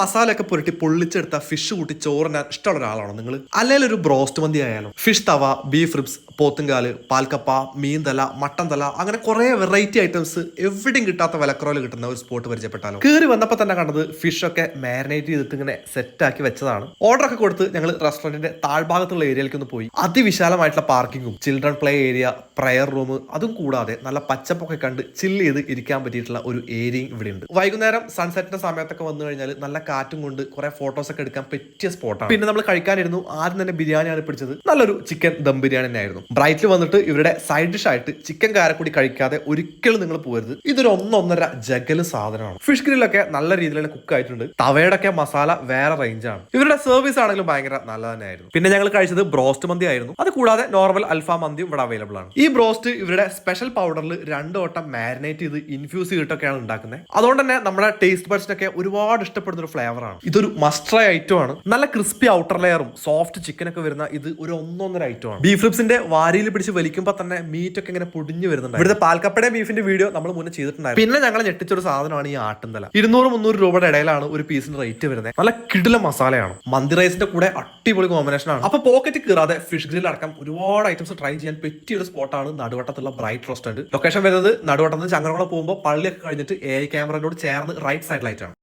മസാലയൊക്കെ പുരട്ടി പൊള്ളിച്ചെടുത്ത ഫിഷ് കൂട്ടി ചോറിനാൻ ഇഷ്ടമുള്ള ഒരാളാണോ നിങ്ങൾ അല്ലെങ്കിൽ ഒരു ബ്രോസ്റ്റ് മന്തി ആയാലും? ഫിഷ് തവ ബീഫ് റിബ്സ് പോത്തുംകാൽ പാൽക്കപ്പ മീൻതല മട്ടൻ തല അങ്ങനെ കുറെ വെറൈറ്റി ഐറ്റംസ് എവിടെയും കിട്ടാത്ത വിലക്കുറവിൽ കിട്ടുന്ന ഒരു സ്പോട്ട് പരിചയപ്പെട്ടാലോ? കയറി വന്നപ്പോൾ തന്നെ കണ്ടത് ഫിഷ് ഒക്കെ മാരിനേറ്റ് ചെയ്തിട്ട് ഇങ്ങനെ സെറ്റ് ആക്കി വെച്ചതാണ്. ഓർഡർ ഒക്കെ കൊടുത്ത് ഞങ്ങൾ റെസ്റ്റോറന്റിന്റെ താഴ്ഭാഗത്തുള്ള ഏരിയയിലേക്ക് ഒന്ന് പോയി. അതിവിശാലമായിട്ടുള്ള പാർക്കിങ്ങും children play area prayer room അതും കൂടാതെ നല്ല പച്ചപ്പൊക്കെ കണ്ട് ചില്ല് ചെയ്ത് ഇരിക്കാൻ പറ്റിയിട്ടുള്ള ഒരു ഏരിയയും ഇവിടെ ഉണ്ട് വൈകുന്നേരം സൺസെറ്റിന്റെ സമയത്തൊക്കെ വന്നു കഴിഞ്ഞാൽ നല്ല കാറ്റും കൊണ്ട് കുറെ ഫോട്ടോസ് ഒക്കെ എടുക്കാൻ പറ്റിയ സ്പോട്ടാണ് പിന്നെ നമ്മൾ കഴിക്കാനിരുന്നു. ആദ്യം തന്നെ ബിരിയാണിയാണ് പിടിച്ചത്. നല്ലൊരു ചിക്കൻ ദം ബിരിയാണി തന്നെയായിരുന്നു. ബ്രൈറ്റിൽ വന്നിട്ട് ഇവരുടെ സൈഡ് ഡിഷ് ആയിട്ട് ചിക്കൻ കാരക്കൂടി കഴിക്കാതെ ഒരിക്കലും നിങ്ങൾ പോകരുത് ഇതൊരു ഒന്നൊന്നര ജഗൽ സാധനമാണ്. ഫിഷ് ഗ്രില്ലൊക്കെ നല്ല രീതിയിൽ തന്നെ കുക്ക് ആയിട്ടുണ്ട്. തവയുടെ ഒക്കെ മസാല വേറെ റേഞ്ചാണ് ഇവരുടെ സർവീസ് ആണെങ്കിലും ഭയങ്കര നല്ല തന്നെയായിരുന്നു. പിന്നെ ഞങ്ങൾ കഴിച്ചത് ബ്രോസ്റ്റ് മന്തി ആയിരുന്നു. അത് കൂടാതെ നോർമൽ അൽഫാം മന്തിയും ഇവിടെ അവൈലബിൾ ആണ്. ഈ ബ്രോസ്റ്റ് ഇവരുടെ സ്പെഷ്യൽ പൗഡറിൽ രണ്ട് വട്ടം മാരിനേറ്റ് ചെയ്ത് ഇൻഫ്യൂസ് ചെയ്തിട്ടൊക്കെയാണ് ഉണ്ടാക്കുന്നത്. അതുകൊണ്ട് തന്നെ നമ്മുടെ ടേസ്റ്റ് ബഡ്സിനൊക്കെ ഒരുപാട് ഇഷ്ടപ്പെടുന്ന ഒരു ഫ്ലേവർ ആണ് ഇതൊരു മസ്റ്റർ ഐറ്റം ആണ്. നല്ല ക്രിസ്പി ഔട്ടർ ലെയറും സോഫ്റ്റ് ചിക്കൻ ഒക്കെ വരുന്ന ഇത് ഒരു ഒന്നൊന്നര ഐറ്റം ആണ്. ബീഫ് റിപ്സിന്റെ വാരിയിൽ പിടിച്ച് വലിക്കുമ്പോൾ തന്നെ മീറ്റ് ഒക്കെ ഇങ്ങനെ പൊടിഞ്ഞു വരുന്നുണ്ട് ഇവിടുത്തെ പാൽക്കപ്പയുടെ ബീഫിന്റെ വീഡിയോ നമ്മൾ മുന്നേ ചെയ്തിട്ടുണ്ടായിരുന്നു. പിന്നെ ഞങ്ങൾ ഞെട്ടിച്ചൊരു സാധനമാണ് ഈ ആട്ടുന്തല ഇരുന്നൂറ് മുന്നൂറ് രൂപയുടെ ഇടയിലാണ് ഒരു പീസിന്റെ റേറ്റ് വരുന്നത്. നല്ല കിടില മസാലയാണ്. മന്തി റൈസിന്റെ കൂടെ അടിപൊളി കോമ്പിനേഷൻ ആണ്. അപ്പൊ പോക്കറ്റ് കീറാതെ ഫിഷ് ഗ്രിൽ അടക്കം ഒരുപാട് ഐറ്റംസ് ട്രൈ ചെയ്യാൻ പറ്റിയ ഒരു സ്പോട്ടാണ് നടുവട്ടത്തുള്ള ബ്രൈറ്റ് റെസ്റ്റോറന്റ് ലൊക്കേഷൻ വരുന്നത് നടുവട്ടത്ത് ചങ്ങരകുളം പോകുമ്പോൾ പള്ളിയൊക്കെ കഴിഞ്ഞിട്ട് എ ഐ ക്യാമറയോട് ചേർന്ന് റൈറ്റ് സൈഡിലായിട്ടാണ്